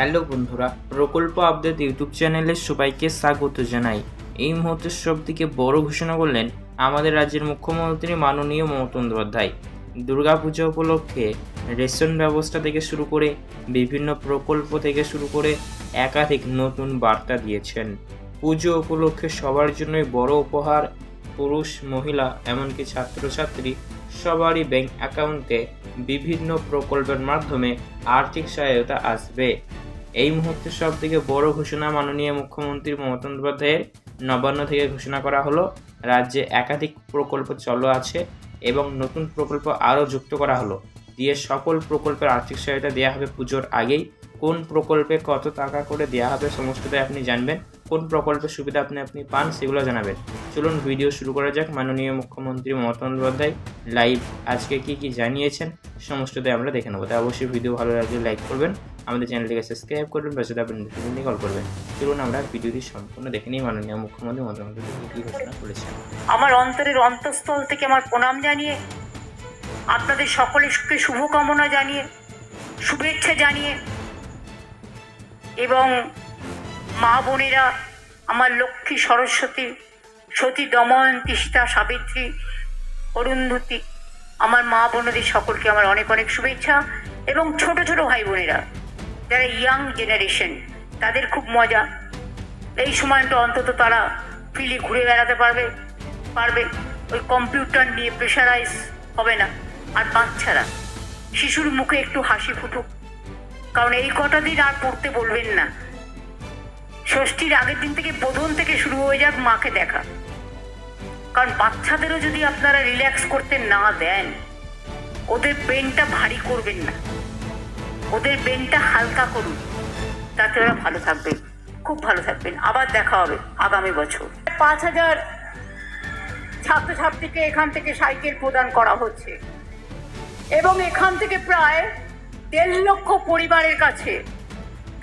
Hello বন্ধুরা, প্রকল্প update YouTube চ্যানেলে সবাইকে স্বাগত জানাই। এই মুহূর্তে সব থেকে বড় ঘোষণা করলেন আমাদের রাজ্যের মুখ্যমন্ত্রী মাননীয় মমতা বন্দ্যোপাধ্যায়। দুর্গাপূজা উপলক্ষে রেশন ব্যবস্থা থেকে শুরু করে বিভিন্ন প্রকল্প থেকে শুরু করে একাধিক নতুন বার্তা দিয়েছেন। পুজো উপলক্ষে সবার জন্যই বড় উপহার, পুরুষ, মহিলা, এমনকি ছাত্রছাত্রী সবারই ব্যাংক অ্যাকাউন্টে বিভিন্ন প্রকল্পের মাধ্যমে আর্থিক সহায়তা আসবে। এই মুহূর্তে সব থেকে বড় ঘোষণা মাননীয় মুখ্যমন্ত্রী মমতা বন্দ্যোপাধ্যায়ের। নবান্ন থেকে ঘোষণা করা হলো, রাজ্যে একাধিক প্রকল্প চলো আছে এবং নতুন প্রকল্প আরও যুক্ত করা হলো। দিয়ে সকল প্রকল্পের আর্থিক সহায়তা দেওয়া হবে পুজোর আগেই। কোন প্রকল্পে কত টাকা করে দেওয়া হবে সমস্তটাই আপনি জানবেন। কোন প্রকল্পের সুবিধা আপনি আপনি পান সেগুলো জানাবেন। চলুন ভিডিও শুরু করা যাক। মাননীয় মুখ্যমন্ত্রী মমতা বন্দ্যোপাধ্যায় লাইভ আজকে কি কি জানিয়েছেন সমস্তটাই আমরা দেখে নেব। তাই অবশ্যই ভিডিও ভালো লাগলে লাইক করবেন, আমাদের চ্যানেলটিকে সাবস্ক্রাইব করবেন সেটা আপনি কল করবেন। চলুন আমরা ভিডিওটি সম্পূর্ণ দেখে নিই। মাননীয় মুখ্যমন্ত্রী মমতা বন্দ্যোপাধ্যায় কী ঘোষণা করেছেন? আমার অন্তরের অন্তঃস্থল থেকে আমার প্রণাম জানিয়ে, আপনাদের সকলকে শুভকামনা জানিয়ে, শুভেচ্ছা জানিয়ে এবং মা বোনেরা আমার লক্ষ্মী সরস্বতী, সতী দমন তিস্তা সাবিত্রী, অরুন্ধতী, আমার মা বোনদের সকলকে আমার অনেক অনেক শুভেচ্ছা এবং ছোট ছোট ভাই বোনেরা, যারা ইয়াং জেনারেশন তাদের খুব মজা। এই সময়টা অন্তত তারা ফ্রিলি ঘুরে বেড়াতে পারবে পারবে। ওই কম্পিউটার নিয়ে প্রেশারাইজ হবে না। আর বাচ্চারা, শিশুর মুখে একটু হাসি ফুটুক। কারণ এই কটা দিন আর পড়তে বলবেন না। ষষ্ঠীর আগের দিন থেকে বোধন থেকে শুরু হয়ে যাক মাকে দেখা। কারণ বাচ্চাদেরও যদি আপনারা রিল্যাক্স করতে না দেন, ওদের ব্রেনটা ভারী করবেন না। ওদের ব্রেনটা হালকা করুন। তাতে ওরা ভালো থাকবে, খুব ভালো থাকবেন। আবার দেখা হবে আগামী বছর। পাঁচ হাজার ছাত্রছাত্রীকে এখান থেকে সাইকেল প্রদান করা হচ্ছে। এবং এখান থেকে প্রায় দেড় লক্ষ পরিবারের কাছে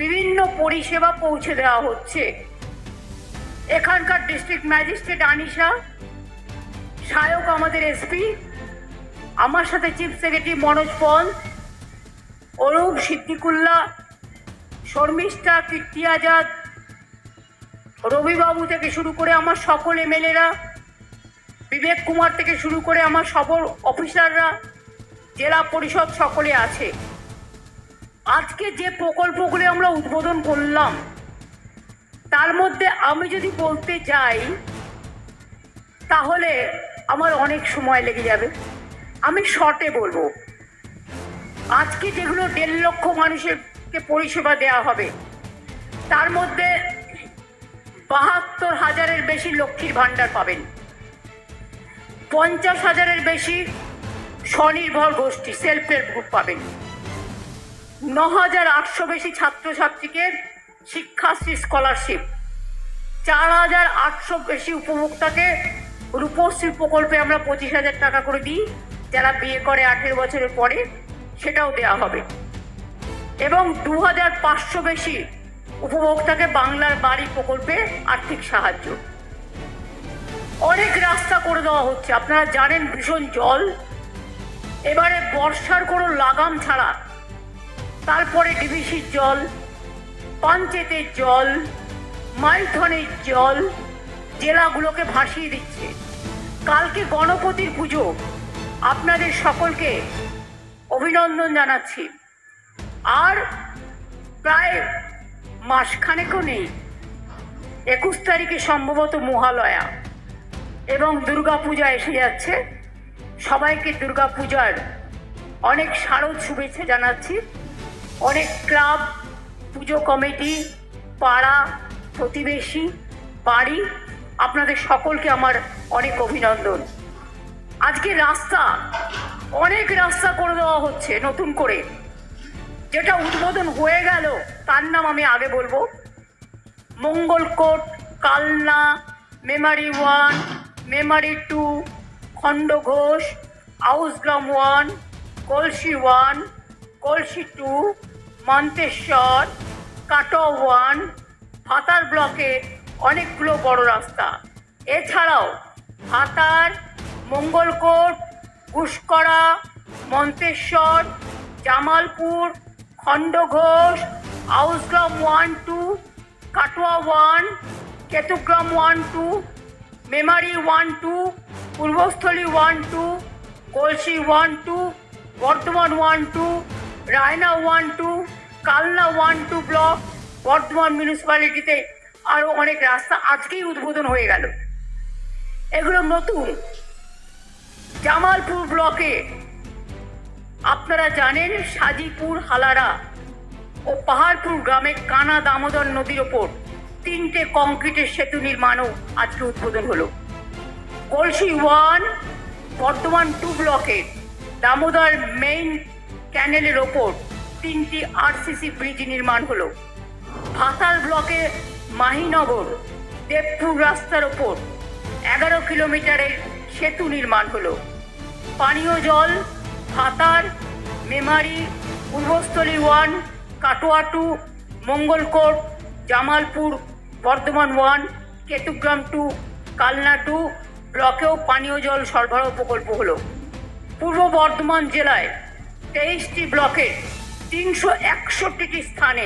বিভিন্ন পরিষেবা পৌঁছে দেওয়া হচ্ছে। এখানকার ডিস্ট্রিক্ট ম্যাজিস্ট্রেট আনিশা সায়ক আমাদের এসপি আমার সাথে চিফ সেক্রেটারি মনোজ পল, অরূপ সিদ্দিকুল্লা, শর্মিষ্ঠা কীর্তি আজাদ রবিবাবু থেকে শুরু করে আমার সকল এমএলএরা, বিবেক কুমার থেকে শুরু করে আমার সকল অফিসাররা জেলা পরিষদ সকলে আছে। আজকে যে প্রকল্পগুলি আমরা উদ্বোধন করলাম, তার মধ্যে আমি যদি বলতে যাই, তাহলে আমার অনেক সময় লেগে যাবে। আমি শর্টে বলব। আজকে যেগুলো দেড় লক্ষ মানুষেরকে পরিষেবা দেওয়া হবে, তার মধ্যে বাহাত্তর হাজারের বেশি লক্ষ্মীর ভাণ্ডার পাবেন। পঞ্চাশ হাজারের বেশি স্বনির্ভর গোষ্ঠী সেলফ হেল্প গ্রুপ পাবেন। ন হাজার আটশো বেশি ছাত্রছাত্রীকে শিক্ষাশ্রী স্কলারশিপ চার হাজার আটশো বেশি উপভোক্তাকে রূপশ্রী প্রকল্পে আমরা পঁচিশ হাজার টাকা করে দিই, যারা বিয়ে করে আঠেরো বছরের পরে, সেটাও দেওয়া হবে। এবং দু হাজার পাঁচশো বেশি উপভোক্তাকে বাংলার বাড়ি প্রকল্পে আর্থিক সাহায্য। অনেক রাস্তা করে দেওয়া হচ্ছে। আপনারা জানেন ভীষণ জল। এবারে বর্ষার কোনো লাগাম ছাড়া তারপরে ডিভিসির জল, পঞ্চায়েতের জল, মাইথনের জল, জেলাগুলোকে ভাসিয়ে দিচ্ছে। কালকে গণপতির পুজো। আপনাদের সকলকে অভিনন্দন জানাচ্ছি। আর প্রায় মাসখানেকও নেই, একুশ তারিখে সম্ভবত মহালয়া। এবং দুর্গাপূজা এসে যাচ্ছে। সবাইকে দুর্গাপূজার অনেক শারদ শুভেচ্ছা জানাচ্ছি। অনেক ক্লাব, পুজো কমিটি, পাড়া, প্রতিবেশী, বাড়ি, আপনাদের সকলকে আমার অনেক অভিনন্দন। আজকে রাস্তা, অনেক রাস্তা করে দেওয়া হচ্ছে নতুন করে। যেটা উদ্বোধন হয়ে গেল, তার নাম আমি আগে বলব। Mangalkot, Kalna, Memari one, Memari two Khandaghosh Ausgram one, Kalsi one Kalsi two Manteswar Katwa one, Bhatar ব্লকে অনেকগুলো বড় রাস্তা। এছাড়াও Bhatar, Mangalkot ঘুষকরা Manteswar, Jamalpur, Khandaghosh, Ausgram one two, Katwa one, Ketugram one two, Memari one two, Purbasthali one two, Kalsi one two, Bardhaman one two Raina one two Kalna one two block Bardhaman মিউনিসিপ্যালিটিতে আরও অনেক রাস্তা আজকেই উদ্বোধন হয়ে গেল। এগুলো নতুন। জামালপুর ব্লকে আপনারা জানেন সাজিপুর, হালারা ও পাহাড়পুর গ্রামে কানা দামোদর নদীর ওপর তিনটে কংক্রিটের সেতু নির্মাণও আজকে উদ্বোধন হলো। কলসি ওয়ান বর্ধমান টু ব্লকে দামোদর মেইন ক্যানেলের ওপর তিনটি আরসিসি ব্রিজ নির্মাণ হলো। ভাতার ব্লকে মাহিনগর, দেবপুর রাস্তার ওপর এগারো কিলোমিটারের সেতু নির্মাণ হলো। পানীয় জল Bhatar Memari, Purbasthali one, Katwa two, Mangalkot, Jamalpur, Bardhaman one, Ketugram two, Kalna two ব্লকেও পানীয় জল সরবরাহ প্রকল্প হলো। পূর্ব বর্ধমান জেলায় তেইশটি ব্লকে তিনশো একষট্টিটি স্থানে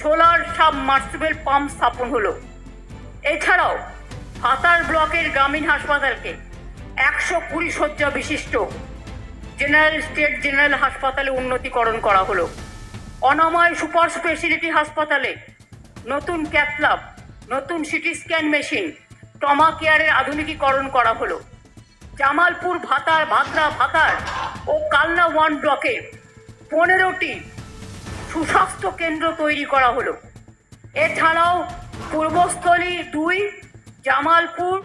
সোলার সাবমার্সিবল পাম্প স্থাপন হলো। এছাড়াও হাতার ব্লকের গ্রামীণ হাসপাতালকে একশো কুড়ি শয্যা বিশিষ্ট জেনারেল স্টেট জেনারেল হাসপাতালে উন্নতিকরণ করা হলো। অনাময় সুপার স্পেশালিটি হাসপাতালে নতুন ক্যাথলাব নতুন সিটি স্ক্যান মেশিন টমা কেয়ারের আধুনিকীকরণ করা হলো। জামালপুর ভাতার ভাতরা ভাতার ও কালনা ওয়ান ব্লকে পনেরোটি সুস্বাস্থ্য কেন্দ্র তৈরি করা হলো। এছাড়াও পূর্বস্থলী দুই, জামালপুর